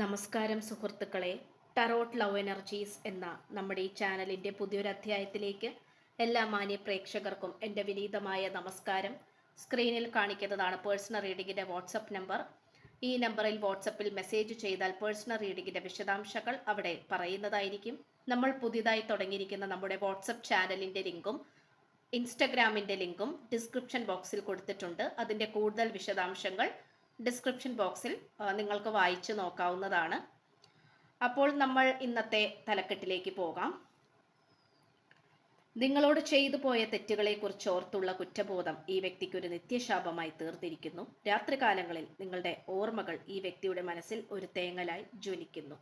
നമസ്കാരം സുഹൃത്തുക്കളെ. Tarot love energies എന്ന നമ്മുടെ ഈ ചാനലിന്റെ പുതിയൊരു അധ്യായത്തിലേക്ക് എല്ലാ മാന്യ പ്രേക്ഷകർക്കും എന്റെ വിനീതമായ നമസ്കാരം. സ്ക്രീനിൽ കാണിക്കുന്നതാണ് പേഴ്സണൽ റീഡിങ്ങിന്റെ വാട്സപ്പ് നമ്പർ ഈ നമ്പറിൽ വാട്സപ്പിൽ മെസ്സേജ് ചെയ്താൽ പേഴ്സണൽ റീഡിങ്ങിന്റെ വിശദാംശങ്ങൾ അവിടെ പറയുന്നതായിരിക്കും. നമ്മൾ പുതിയതായി തുടങ്ങിയിരിക്കുന്ന നമ്മുടെ വാട്സപ്പ് ചാനലിന്റെ ലിങ്കും ഇൻസ്റ്റഗ്രാമിന്റെ ലിങ്കും ഡിസ്ക്രിപ്ഷൻ ബോക്സിൽ കൊടുത്തിട്ടുണ്ട്. അതിന്റെ കൂടുതൽ വിശദാംശങ്ങൾ ഡിസ്ക്രിപ്ഷൻ ബോക്സിൽ നിങ്ങൾക്ക് വായിച്ചു നോക്കാവുന്നതാണ്. അപ്പോൾ നമ്മൾ ഇന്നത്തെ തലക്കെട്ടിലേക്ക് പോകാം. നിങ്ങളോട് ചെയ്തു പോയ തെറ്റുകളെക്കുറിച്ച് ഓർത്തുള്ള കുറ്റബോധം ഈ വ്യക്തിക്ക് ഒരു നിത്യശാപമായി തീർന്നിരിക്കുന്നു രാത്രികാലങ്ങളിൽ നിങ്ങളുടെ ഓർമ്മകൾ ഈ വ്യക്തിയുടെ മനസ്സിൽ ഒരു തേങ്ങലായി ജ്വലിക്കുന്നു.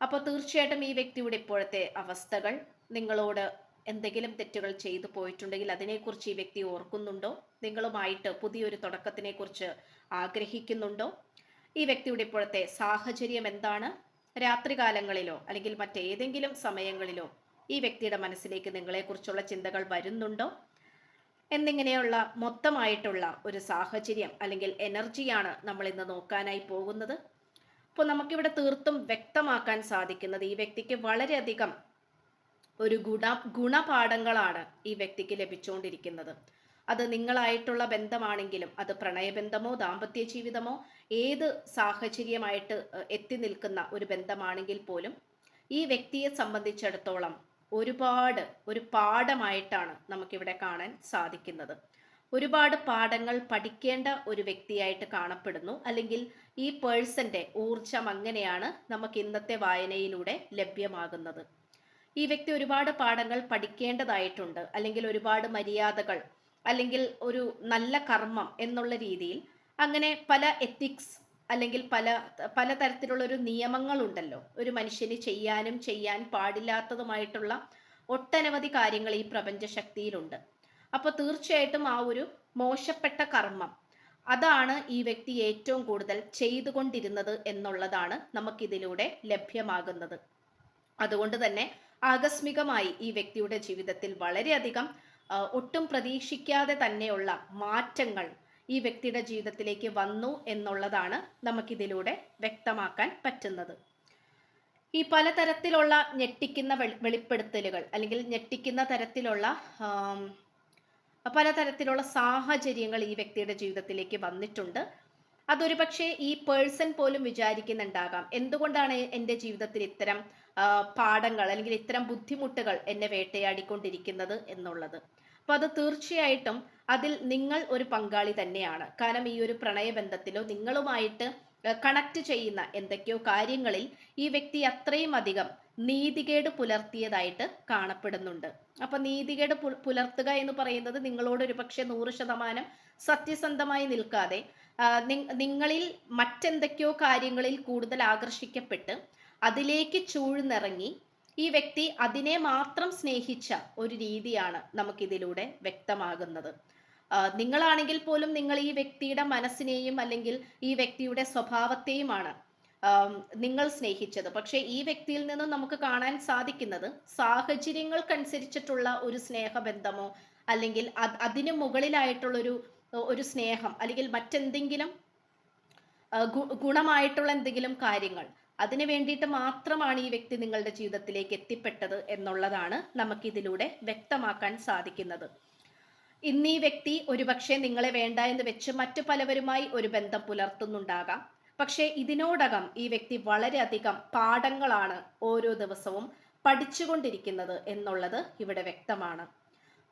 അപ്പോൾ തീർച്ചയായിട്ടും ഈ വ്യക്തിയുടെ ഇപ്പോഴത്തെ അവസ്ഥകൾ നിങ്ങളോട് എന്തെങ്കിലും തെറ്റുകൾ ചെയ്തു പോയിട്ടുണ്ടെങ്കിൽ അതിനെക്കുറിച്ച് ഈ വ്യക്തി ഓർക്കുന്നുണ്ടോ? നിങ്ങളുമായിട്ട് പുതിയൊരു തുടക്കത്തിനെ കുറിച്ച് ആഗ്രഹിക്കുന്നുണ്ടോ? ഈ വ്യക്തിയുടെ ഇപ്പോഴത്തെ സാഹചര്യം എന്താണ്? രാത്രികാലങ്ങളിലോ അല്ലെങ്കിൽ മറ്റേതെങ്കിലും സമയങ്ങളിലോ ഈ വ്യക്തിയുടെ മനസ്സിലേക്ക് നിങ്ങളെക്കുറിച്ചുള്ള ചിന്തകൾ വരുന്നുണ്ടോ? എന്നിങ്ങനെയുള്ള മൊത്തമായിട്ടുള്ള ഒരു സാഹചര്യം അല്ലെങ്കിൽ എനർജിയാണ് നമ്മൾ ഇന്ന് നോക്കാനായി പോകുന്നത്. അപ്പോൾ നമുക്കിവിടെ തീർത്തും വ്യക്തമാക്കാൻ സാധിക്കുന്നത് ഈ വ്യക്തിക്ക് വളരെയധികം ഒരു ഗുണ ഗുണപാഠങ്ങളാണ് ഈ വ്യക്തിക്ക് ലഭിച്ചുകൊണ്ടിരിക്കുന്നത്. അത് നിങ്ങളായിട്ടുള്ള ബന്ധമാണെങ്കിലും അത് പ്രണയബന്ധമോ ദാമ്പത്യ ജീവിതമോ ഏത് സാഹചര്യമായിട്ട് എത്തി നിൽക്കുന്ന ഒരു ബന്ധമാണെങ്കിൽ പോലും ഈ വ്യക്തിയെ സംബന്ധിച്ചിടത്തോളം ഒരുപാട് ഒരു പാഠമായിട്ടാണ് നമുക്കിവിടെ കാണാൻ സാധിക്കുന്നത്. ഒരുപാട് പാഠങ്ങൾ പഠിക്കേണ്ട ഒരു വ്യക്തിയായിട്ട് കാണപ്പെടുന്നു. അല്ലെങ്കിൽ ഈ പേഴ്സന്റെ ഊർജം അങ്ങനെയാണ് നമുക്ക് ഇന്നത്തെ വായനയിലൂടെ ലഭ്യമാകുന്നത്. ഈ വ്യക്തി ഒരുപാട് പാഠങ്ങൾ പഠിക്കേണ്ടതായിട്ടുണ്ട്. അല്ലെങ്കിൽ ഒരുപാട് മര്യാദകൾ. അല്ലെങ്കിൽ ഒരു നല്ല കർമ്മം എന്നുള്ള രീതിയിൽ അങ്ങനെ പല എത്തിക്സ് അല്ലെങ്കിൽ പല പലതരത്തിലുള്ള ഒരു നിയമങ്ങളുണ്ടല്ലോ. ഒരു മനുഷ്യന് ചെയ്യാനും ചെയ്യാൻ പാടില്ലാത്തതുമായിട്ടുള്ള ഒട്ടനവധി കാര്യങ്ങൾ ഈ പ്രപഞ്ച ശക്തിയിലുണ്ട് അപ്പോൾ തീർച്ചയായിട്ടും ആ ഒരു മോശപ്പെട്ട കർമ്മം അതാണ് ഈ വ്യക്തി ഏറ്റവും കൂടുതൽ ചെയ്തുകൊണ്ടിരുന്നത് എന്നുള്ളതാണ് നമുക്കിതിലൂടെ ലഭ്യമാകുന്നത്. അതുകൊണ്ട് തന്നെ ആകസ്മികമായി ഈ വ്യക്തിയുടെ ജീവിതത്തിൽ വളരെയധികം ഒട്ടും പ്രതീക്ഷിക്കാതെ തന്നെയുള്ള മാറ്റങ്ങൾ ഈ വ്യക്തിയുടെ ജീവിതത്തിലേക്ക് വന്നു എന്നുള്ളതാണ് നമുക്കിതിലൂടെ വ്യക്തമാക്കാൻ പറ്റുന്നത്. ഈ പലതരത്തിലുള്ള ഞെട്ടിക്കുന്ന വെളി- വെളിപ്പെടുത്തലുകൾ അല്ലെങ്കിൽ ഞെട്ടിക്കുന്ന തരത്തിലുള്ള പലതരത്തിലുള്ള സാഹചര്യങ്ങൾ ഈ വ്യക്തിയുടെ ജീവിതത്തിലേക്ക് വന്നിട്ടുണ്ട്. അതൊരു പക്ഷേ ഈ പേഴ്സൺ പോലും വിചാരിക്കുന്നുണ്ടാകാം. എന്തുകൊണ്ടാണ് എന്റെ ജീവിതത്തിൽ ഇത്തരം പാഠങ്ങൾ അല്ലെങ്കിൽ ഇത്തരം ബുദ്ധിമുട്ടുകൾ എന്നെ വേട്ടയാടിക്കൊണ്ടിരിക്കുന്നത് എന്നുള്ളത്. അപ്പോൾ അത് തീർച്ചയായിട്ടും അതിൽ നിങ്ങൾ ഒരു പങ്കാളി തന്നെയാണ്. കാരണം ഈ ഒരു പ്രണയബന്ധത്തിലോ നിങ്ങളുമായിട്ട് കണക്ട് ചെയ്യുന്ന എന്തൊക്കെയോ കാര്യങ്ങളിൽ ഈ വ്യക്തി അത്രയും അധികം നീതികേട് പുലർത്തിയതായിട്ട് കാണപ്പെടുന്നുണ്ട്. അപ്പൊ നീതികേട് പുലർത്തുക എന്ന് പറയുന്നത് നിങ്ങളോട് ഒരു പക്ഷേ നൂറ് ശതമാനം സത്യസന്ധമായി നിൽക്കാതെ നിങ്ങളിൽ മറ്റെന്തൊക്കെയോ കാര്യങ്ങളിൽ കൂടുതൽ ആകർഷിക്കപ്പെട്ട് അതിലേക്ക് ചൂഴ്ന്നിറങ്ങി ഈ വ്യക്തി അതിനെ മാത്രം സ്നേഹിച്ച ഒരു രീതിയാണ് നമുക്കിതിലൂടെ വ്യക്തമാകുന്നത്. നിങ്ങളാണെങ്കിൽ പോലും നിങ്ങൾ ഈ വ്യക്തിയുടെ മനസ്സിനെയും അല്ലെങ്കിൽ ഈ വ്യക്തിയുടെ സ്വഭാവത്തെയുമാണ് നിങ്ങൾ സ്നേഹിച്ചത്. പക്ഷേ ഈ വ്യക്തിയിൽ നിന്നും നമുക്ക് കാണാൻ സാധിക്കുന്നത് സാഹചര്യങ്ങൾക്കനുസരിച്ചിട്ടുള്ള ഒരു സ്നേഹബന്ധമോ അല്ലെങ്കിൽ അത് അതിന് മുകളിലായിട്ടുള്ളൊരു ഒരു സ്നേഹം അല്ലെങ്കിൽ മറ്റെന്തെങ്കിലും ഗുണമായിട്ടുള്ള എന്തെങ്കിലും കാര്യങ്ങൾ അതിനു വേണ്ടിയിട്ട് മാത്രമാണ് ഈ വ്യക്തി നിങ്ങളുടെ ജീവിതത്തിലേക്ക് എത്തിപ്പെട്ടത് എന്നുള്ളതാണ് നമുക്കിതിലൂടെ വ്യക്തമാക്കാൻ സാധിക്കുന്നത്. ഇന്ന് ഈ വ്യക്തി ഒരുപക്ഷെ നിങ്ങളെ വേണ്ട എന്ന് വെച്ച് മറ്റു പലവരുമായി ഒരു ബന്ധം പുലർത്തുന്നുണ്ടാകാം. പക്ഷേ ഇതിനോടകം ഈ വ്യക്തി വളരെയധികം പാഠങ്ങളാണ് ഓരോ ദിവസവും പഠിച്ചുകൊണ്ടിരിക്കുന്നത് എന്നുള്ളത് ഇവിടെ വ്യക്തമാണ്.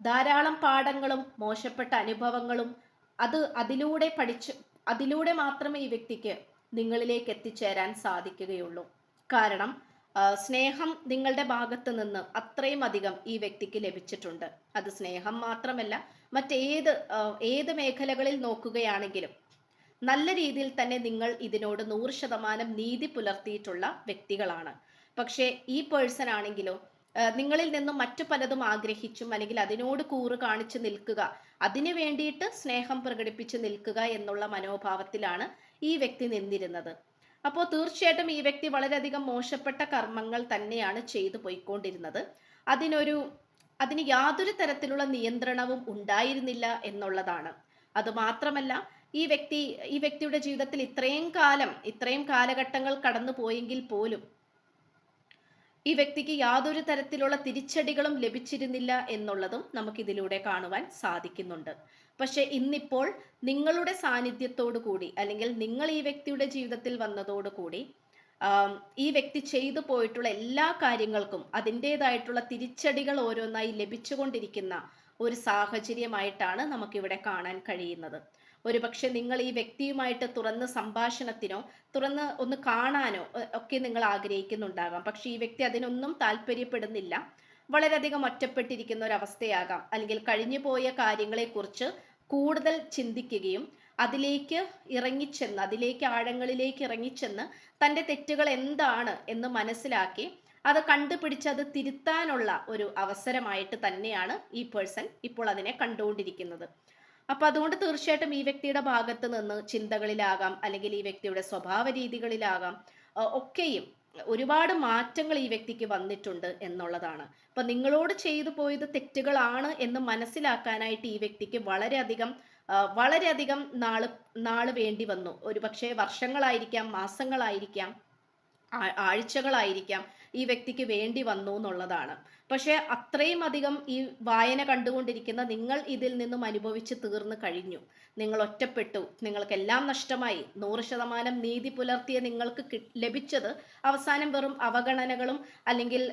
ധാരാളം പാഠങ്ങളും മോശപ്പെട്ട അനുഭവങ്ങളും അത് അതിലൂടെ പഠിച്ച് അതിലൂടെ മാത്രമേ ഈ വ്യക്തിക്ക് നിങ്ങളിലേക്ക് എത്തിച്ചേരാൻ സാധിക്കുകയുള്ളൂ. കാരണം സ്നേഹം നിങ്ങളുടെ ഭാഗത്ത് നിന്ന് അത്രയും അധികം ഈ വ്യക്തിക്ക് ലഭിച്ചിട്ടുണ്ട്. അത് സ്നേഹം മാത്രമല്ല മറ്റേത് ഏത് മേഖലകളിൽ നോക്കുകയാണെങ്കിലും നല്ല രീതിയിൽ തന്നെ നിങ്ങൾ ഇതിനോട് നൂറ് ശതമാനം നീതി പുലർത്തിയിട്ടുള്ള വ്യക്തികളാണ്. പക്ഷേ ഈ പേഴ്സൺ ആണെങ്കിലോ നിങ്ങളിൽ നിന്നും മറ്റു പലതും ആഗ്രഹിച്ചും അല്ലെങ്കിൽ അതിനോട് കൂറ് കാണിച്ചു നിൽക്കുക അതിനു വേണ്ടിയിട്ട് സ്നേഹം പ്രകടിപ്പിച്ച് നിൽക്കുക എന്നുള്ള മനോഭാവത്തിലാണ് ഈ വ്യക്തി നിന്നിരുന്നത്. അപ്പോൾ തീർച്ചയായിട്ടും ഈ വ്യക്തി വളരെയധികം മോശപ്പെട്ട കർമ്മങ്ങൾ തന്നെയാണ് ചെയ്തു പോയിക്കൊണ്ടിരുന്നത്. അതിനൊരു അതിന് യാതൊരു തരത്തിലുള്ള നിയന്ത്രണവും ഉണ്ടായിരുന്നില്ല എന്നുള്ളതാണ്. അത് മാത്രമല്ല ഈ വ്യക്തി ഈ വ്യക്തിയുടെ ജീവിതത്തിൽ ഇത്രയും കാലം ഇത്രയും കാലഘട്ടങ്ങൾ കടന്നു പോയെങ്കിൽ പോലും ഈ വ്യക്തിക്ക് യാതൊരു തരത്തിലുള്ള തിരിച്ചടികളും ലഭിച്ചിരുന്നില്ല എന്നുള്ളതും നമുക്കിതിലൂടെ കാണുവാൻ സാധിക്കുന്നുണ്ട്. പക്ഷെ ഇന്നിപ്പോൾ നിങ്ങളുടെ സാന്നിധ്യത്തോടു കൂടി അല്ലെങ്കിൽ നിങ്ങൾ ഈ വ്യക്തിയുടെ ജീവിതത്തിൽ വന്നതോടുകൂടി ഈ വ്യക്തി ചെയ്തു പോയിട്ടുള്ള എല്ലാ കാര്യങ്ങൾക്കും അതിന്റെതായിട്ടുള്ള തിരിച്ചടികൾ ഓരോന്നായി ലഭിച്ചുകൊണ്ടിരിക്കുന്ന ഒരു സാഹചര്യമായിട്ടാണ് നമുക്കിവിടെ കാണാൻ കഴിയുന്നത്. ഒരുപക്ഷെ നിങ്ങൾ ഈ വ്യക്തിയുമായിട്ട് തുറന്ന് സംഭാഷണത്തിനോ തുറന്ന് ഒന്ന് കാണാനോ ഒക്കെ നിങ്ങൾ ആഗ്രഹിക്കുന്നുണ്ടാകാം. പക്ഷെ ഈ വ്യക്തി അതിനൊന്നും താല്പര്യപ്പെടുന്നില്ല. വളരെയധികം ഒറ്റപ്പെട്ടിരിക്കുന്ന ഒരു അവസ്ഥയാകാം അല്ലെങ്കിൽ കഴിഞ്ഞു പോയ കാര്യങ്ങളെക്കുറിച്ച് കൂടുതൽ ചിന്തിക്കുകയും അതിലേക്ക് ഇറങ്ങിച്ചെന്ന് അതിലേക്ക് ആഴങ്ങളിലേക്ക് ഇറങ്ങിച്ചെന്ന് തന്റെ തെറ്റുകൾ എന്താണ് എന്ന് മനസ്സിലാക്കി അത് കണ്ടുപിടിച്ച് അത് തിരുത്താനുള്ള ഒരു അവസരമായിട്ട് തന്നെയാണ് ഈ പേഴ്സൺ ഇപ്പോൾ അതിനെ കണ്ടുകൊണ്ടിരിക്കുന്നത്. അപ്പൊ അതുകൊണ്ട് തീർച്ചയായിട്ടും ഈ വ്യക്തിയുടെ ഭാഗത്ത് നിന്ന് ചിന്തകളിലാകാം അല്ലെങ്കിൽ ഈ വ്യക്തിയുടെ സ്വഭാവ രീതികളിലാകാം ഒക്കെയും ഒരുപാട് മാറ്റങ്ങൾ ഈ വ്യക്തിക്ക് വന്നിട്ടുണ്ട് എന്നുള്ളതാണ്. അപ്പൊ നിങ്ങളോട് ചെയ്തു പോയത് തെറ്റുകളാണ് എന്ന് മനസ്സിലാക്കാനായിട്ട് ഈ വ്യക്തിക്ക് വളരെയധികം വളരെയധികം നാൾ നാൾ വേണ്ടി വന്നു. ഒരു പക്ഷേ വർഷങ്ങളായിരിക്കാം മാസങ്ങളായിരിക്കാം. ആഴ്ചകളായിരിക്കാം ഈ വ്യക്തിക്ക് വേണ്ടി വന്നു എന്നുള്ളതാണ്. പക്ഷേ അത്രയും അധികം ഈ വായന കണ്ടുകൊണ്ടിരിക്കുന്ന നിങ്ങൾ ഇതിൽ നിന്നും അനുഭവിച്ച് തീർന്നു കഴിഞ്ഞു. നിങ്ങൾ ഒറ്റപ്പെട്ടു. നിങ്ങൾക്കെല്ലാം നഷ്ടമായി. നൂറ് ശതമാനം നീതി പുലർത്തിയ നിങ്ങൾക്ക് ലഭിച്ചത് അവസാനം വെറും അവഗണനകളും അല്ലെങ്കിൽ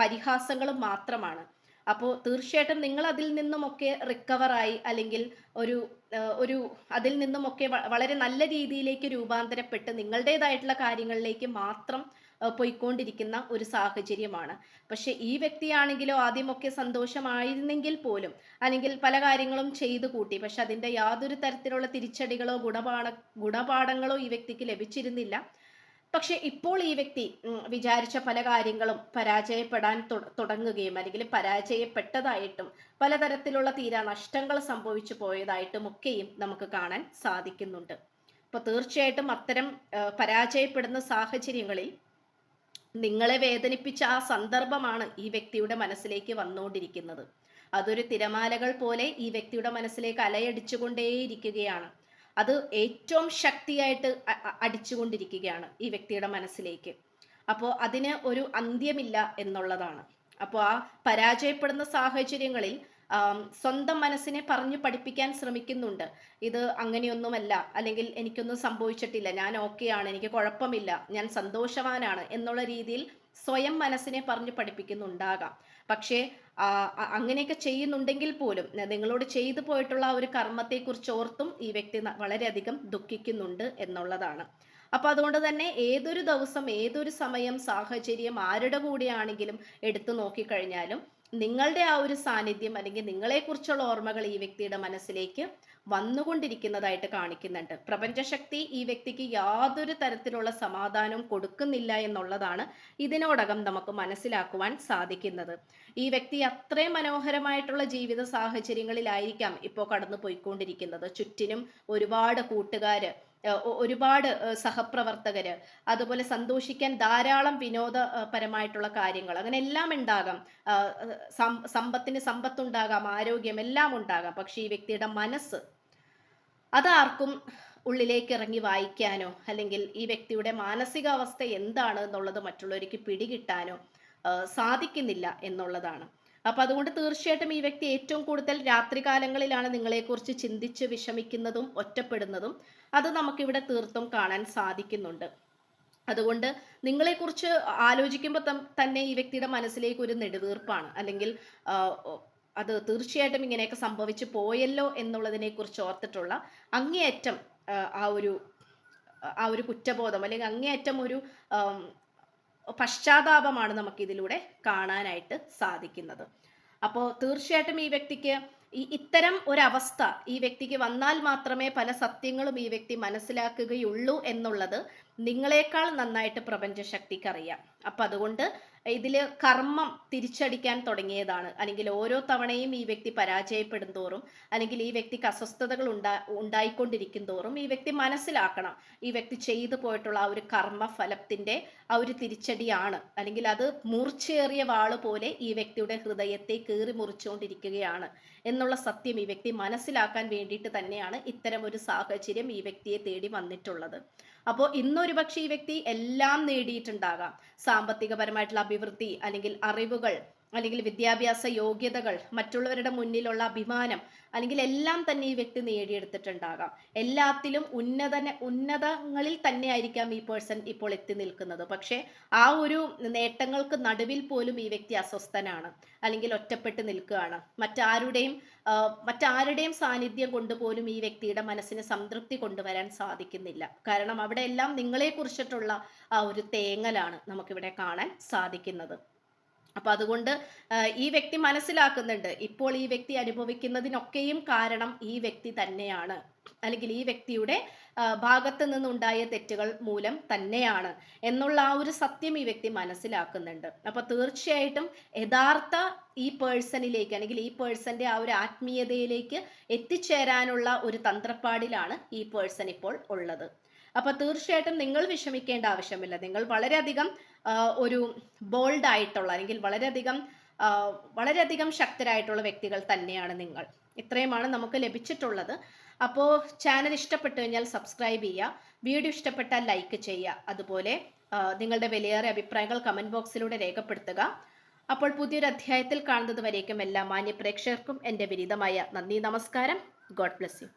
പരിഹാസങ്ങളും മാത്രമാണ്. അപ്പോൾ തീർച്ചയായിട്ടും നിങ്ങൾ അതിൽ നിന്നുമൊക്കെ റിക്കവറായി അല്ലെങ്കിൽ ഒരു ഒരു അതിൽ നിന്നുമൊക്കെ വളരെ നല്ല രീതിയിലേക്ക് രൂപാന്തരപ്പെട്ട് നിങ്ങളുടേതായിട്ടുള്ള കാര്യങ്ങളിലേക്ക് മാത്രം പോയിക്കൊണ്ടിരിക്കുന്ന ഒരു സാഹചര്യമാണ്. പക്ഷെ ഈ വ്യക്തിയാണെങ്കിലോ ആദ്യമൊക്കെ സന്തോഷമായിരുന്നെങ്കിൽ പോലും അല്ലെങ്കിൽ പല കാര്യങ്ങളും ചെയ്തു കൂട്ടി പക്ഷെ അതിന്റെ യാതൊരു തരത്തിലുള്ള തിരിച്ചടികളോ ഗുണപാഠ ഗുണപാഠങ്ങളോ ഈ വ്യക്തിക്ക് ലഭിച്ചിരുന്നില്ല. പക്ഷെ ഇപ്പോൾ ഈ വ്യക്തി വിചാരിച്ച പല കാര്യങ്ങളും പരാജയപ്പെടാൻ തുടങ്ങുകയും അല്ലെങ്കിൽ പരാജയപ്പെട്ടതായിട്ടും പലതരത്തിലുള്ള തീരാ നഷ്ടങ്ങൾ സംഭവിച്ചു പോയതായിട്ടും ഒക്കെയും നമുക്ക് കാണാൻ സാധിക്കുന്നുണ്ട്. അപ്പോൾ തീർച്ചയായിട്ടും അത്തരം പരാജയപ്പെടുന്ന സാഹചര്യങ്ങളിൽ നിങ്ങളെ വേദനിപ്പിച്ച ആ സന്ദർഭമാണ് ഈ വ്യക്തിയുടെ മനസ്സിലേക്ക് വന്നുകൊണ്ടിരിക്കുന്നത്. അതൊരു തിരമാലകൾ പോലെ ഈ വ്യക്തിയുടെ മനസ്സിലേക്ക് അലയടിച്ചുകൊണ്ടേയിരിക്കുകയാണ്. അത് ഏറ്റവും ശക്തിയായിട്ട് അടിച്ചുകൊണ്ടിരിക്കുകയാണ് ഈ വ്യക്തിയുടെ മനസ്സിലേക്ക്. അപ്പോൾ അതിന് ഒരു അന്ത്യമില്ല എന്നുള്ളതാണ്. അപ്പോൾ ആ പരാജയപ്പെടുന്ന സാഹചര്യങ്ങളിൽ സ്വന്തം മനസ്സിനെ പറഞ്ഞു പഠിപ്പിക്കാൻ ശ്രമിക്കുന്നുണ്ട്. ഇത് അങ്ങനെയൊന്നുമല്ല അല്ലെങ്കിൽ എനിക്കൊന്നും സംഭവിച്ചിട്ടില്ല ഞാൻ ഓക്കെയാണ് എനിക്ക് കുഴപ്പമില്ല ഞാൻ സന്തോഷവാനാണ് എന്നുള്ള രീതിയിൽ സ്വയം മനസ്സിനെ പറഞ്ഞു പഠിപ്പിക്കുന്നുണ്ടാകാം. പക്ഷേ അങ്ങനെയൊക്കെ ചെയ്യുന്നുണ്ടെങ്കിൽ പോലും നിങ്ങളോട് ചെയ്തു പോയിട്ടുള്ള ആ ഒരു കർമ്മത്തെക്കുറിച്ച് ഓർത്തും ഈ വ്യക്തി വളരെയധികം ദുഃഖിക്കുന്നുണ്ട് എന്നുള്ളതാണ്. അപ്പൊ അതുകൊണ്ട് തന്നെ ഏതൊരു ദിവസം ഏതൊരു സമയം സാഹചര്യം ആരുടെ കൂടെയാണെങ്കിലും എടുത്തു നോക്കിക്കഴിഞ്ഞാലും നിങ്ങളുടെ ആ ഒരു സാന്നിധ്യം അല്ലെങ്കിൽ നിങ്ങളെക്കുറിച്ചുള്ള ഓർമ്മകൾ ഈ വ്യക്തിയുടെ മനസ്സിലേക്ക് വന്നുകൊണ്ടിരിക്കുന്നതായിട്ട് കാണിക്കുന്നുണ്ട്. പ്രപഞ്ചശക്തി ഈ വ്യക്തിക്ക് യാതൊരു തരത്തിലുള്ള സമാധാനവും കൊടുക്കുന്നില്ല എന്നുള്ളതാണ് ഇതിനോടകം നമുക്ക് മനസ്സിലാക്കുവാൻ സാധിക്കുന്നത്. ഈ വ്യക്തി അത്രയും മനോഹരമായിട്ടുള്ള ജീവിത സാഹചര്യങ്ങളിലായിരിക്കാം ഇപ്പോൾ കടന്നു പോയിക്കൊണ്ടിരിക്കുന്നത് ചുറ്റിനും ഒരുപാട് കൂട്ടുകാര് ഒരുപാട് സഹപ്രവർത്തകര് അതുപോലെ സന്തോഷിക്കാൻ ധാരാളം വിനോദപരമായിട്ടുള്ള കാര്യങ്ങൾ അങ്ങനെ എല്ലാം ഉണ്ടാകാം. സമ്പത്തിന് സമ്പത്തുണ്ടാകാം ആരോഗ്യം എല്ലാം ഉണ്ടാകാം. പക്ഷേ ഈ വ്യക്തിയുടെ മനസ്സ് അതാർക്കും ഉള്ളിലേക്ക് ഇറങ്ങി വായിക്കാനോ അല്ലെങ്കിൽ ഈ വ്യക്തിയുടെ മാനസികാവസ്ഥ എന്താണ് എന്നുള്ളത് മറ്റുള്ളവർക്ക് പിടികിട്ടാനോ സാധിക്കുന്നില്ല എന്നുള്ളതാണ്. അപ്പൊ അതുകൊണ്ട് തീർച്ചയായിട്ടും ഈ വ്യക്തി ഏറ്റവും കൂടുതൽ രാത്രികാലങ്ങളിലാണ് നിങ്ങളെക്കുറിച്ച് ചിന്തിച്ച് വിഷമിക്കുന്നതും ഒറ്റപ്പെടുന്നതും അത് നമുക്കിവിടെ തീർത്തും കാണാൻ സാധിക്കുന്നുണ്ട്. അതുകൊണ്ട് നിങ്ങളെക്കുറിച്ച് ആലോചിക്കുമ്പോൾ തന്നെ ഈ വ്യക്തിയുടെ മനസ്സിലേക്ക് ഒരു നെടുവീർപ്പാണ് അല്ലെങ്കിൽ അത് തീർച്ചയായിട്ടും ഇങ്ങനെയൊക്കെ സംഭവിച്ചു പോയല്ലോ എന്നുള്ളതിനെ കുറിച്ച് ഓർത്തിട്ടുള്ള അങ്ങേയറ്റം ആ ഒരു ആ ഒരു കുറ്റബോധം അല്ലെങ്കിൽ അങ്ങേയറ്റം ഒരു പശ്ചാത്താപമാണ് നമുക്ക് ഇതിലൂടെ കാണാനായിട്ട് സാധിക്കുന്നത്. അപ്പോൾ തീർച്ചയായിട്ടും ഈ വ്യക്തിക്ക് ഈ ഇത്തരം ഒരവസ്ഥ ഈ വ്യക്തിക്ക് വന്നാൽ മാത്രമേ പല സത്യങ്ങളും ഈ വ്യക്തി മനസ്സിലാക്കുകയുള്ളൂ എന്നുള്ളത് നിങ്ങളെക്കാൾ നന്നായിട്ട് പ്രപഞ്ച ശക്തിക്ക് അറിയാം അപ്പം അതുകൊണ്ട് ഇതിൽ കർമ്മം തിരിച്ചടിക്കാൻ തുടങ്ങിയതാണ്. അല്ലെങ്കിൽ ഓരോ തവണയും ഈ വ്യക്തി പരാജയപ്പെടും തോറും അല്ലെങ്കിൽ ഈ വ്യക്തിക്ക് അസ്വസ്ഥതകൾ ഉണ്ടാ ഉണ്ടായിക്കൊണ്ടിരിക്കും തോറും ഈ വ്യക്തി മനസ്സിലാക്കണം. ഈ വ്യക്തി ചെയ്തു പോയിട്ടുള്ള ആ ഒരു കർമ്മ ഫലത്തിന്റെ ആ ഒരു തിരിച്ചടിയാണ്. അല്ലെങ്കിൽ അത് മൂർച്ചയേറിയ വാൾ പോലെ ഈ വ്യക്തിയുടെ ഹൃദയത്തെ കീറി മുറിച്ചുകൊണ്ടിരിക്കുകയാണ് എന്നുള്ള സത്യം ഈ വ്യക്തി മനസ്സിലാക്കാൻ വേണ്ടിയിട്ട് തന്നെയാണ് ഇത്തരം ഒരു സാഹചര്യം ഈ വ്യക്തിയെ തേടി വന്നിട്ടുള്ളത്. അപ്പോൾ ഇന്നൊരു പക്ഷേ ഈ വ്യക്തി എല്ലാം നേടിയിട്ടുണ്ടാകാം. സാമ്പത്തികപരമായിട്ടുള്ള അഭിവൃദ്ധി അല്ലെങ്കിൽ അറിവുകൾ അല്ലെങ്കിൽ വിദ്യാഭ്യാസ യോഗ്യതകൾ മറ്റുള്ളവരുടെ മുന്നിലുള്ള അഭിമാനം അല്ലെങ്കിൽ എല്ലാം തന്നെ ഈ വ്യക്തി നേടിയെടുത്തിട്ടുണ്ടാകാം. എല്ലാത്തിലും ഉന്നത ഉന്നതങ്ങളിൽ തന്നെ ആയിരിക്കാം ഈ പേഴ്സൺ ഇപ്പോൾ എത്തി നിൽക്കുന്നത്. പക്ഷേ ആ ഒരു നേട്ടങ്ങൾക്ക് നടുവിൽ പോലും ഈ വ്യക്തി അസ്വസ്ഥനാണ് അല്ലെങ്കിൽ ഒറ്റപ്പെട്ട് നിൽക്കുകയാണ്. മറ്റാരുടെയും മറ്റാരുടെയും സാന്നിധ്യം കൊണ്ട് പോലും ഈ വ്യക്തിയുടെ മനസ്സിന് സംതൃപ്തി കൊണ്ടുവരാൻ സാധിക്കുന്നില്ല. കാരണം അവിടെ എല്ലാം നിങ്ങളെ കുറിച്ചിട്ടുള്ള ആ ഒരു തേങ്ങലാണ് നമുക്കിവിടെ കാണാൻ സാധിക്കുന്നത്. അപ്പൊ അതുകൊണ്ട് ഈ വ്യക്തി മനസ്സിലാക്കുന്നുണ്ട്. ഇപ്പോൾ ഈ വ്യക്തി അനുഭവിക്കുന്നതിനൊക്കെയും കാരണം ഈ വ്യക്തി തന്നെയാണ്. അല്ലെങ്കിൽ ഈ വ്യക്തിയുടെ ഭാഗത്ത് നിന്നുണ്ടായ തെറ്റുകൾ മൂലം തന്നെയാണ് എന്നുള്ള ആ ഒരു സത്യം ഈ വ്യക്തി മനസ്സിലാക്കുന്നുണ്ട്. അപ്പൊ തീർച്ചയായിട്ടും യഥാർത്ഥ ഈ പേഴ്സണിലേക്ക് അല്ലെങ്കിൽ ഈ പേഴ്സന്റെ ആ ഒരു ആത്മീയതയിലേക്ക് എത്തിച്ചേരാനുള്ള ഒരു തന്ത്രപ്പാടിലാണ് ഈ പേഴ്സൺ ഇപ്പോൾ ഉള്ളത്. അപ്പൊ തീർച്ചയായിട്ടും നിങ്ങൾ വിഷമിക്കേണ്ട ആവശ്യമില്ല. നിങ്ങൾ വളരെയധികം ഒരു ബോൾഡ് ആയിട്ടുള്ള അല്ലെങ്കിൽ വളരെയധികം വളരെയധികം ശക്തരായിട്ടുള്ള വ്യക്തികൾ തന്നെയാണ് നിങ്ങൾ. ഇത്രയുമാണ് നമുക്ക് ലഭിച്ചിട്ടുള്ളത്. അപ്പോൾ ചാനൽ ഇഷ്ടപ്പെട്ടു കഴിഞ്ഞാൽ സബ്സ്ക്രൈബ് ചെയ്യുക. വീഡിയോ ഇഷ്ടപ്പെട്ടാൽ ലൈക്ക് ചെയ്യുക. അതുപോലെ നിങ്ങളുടെ വിലയേറെ അഭിപ്രായങ്ങൾ കമന്റ് ബോക്സിലൂടെ രേഖപ്പെടുത്തുക. അപ്പോൾ പുതിയൊരു അധ്യായത്തിൽ കാണുന്നത് വരേക്കും എല്ലാ മാന്യ പ്രേക്ഷകർക്കും എന്റെ വിനീതമായ നന്ദി നമസ്കാരം. God bless you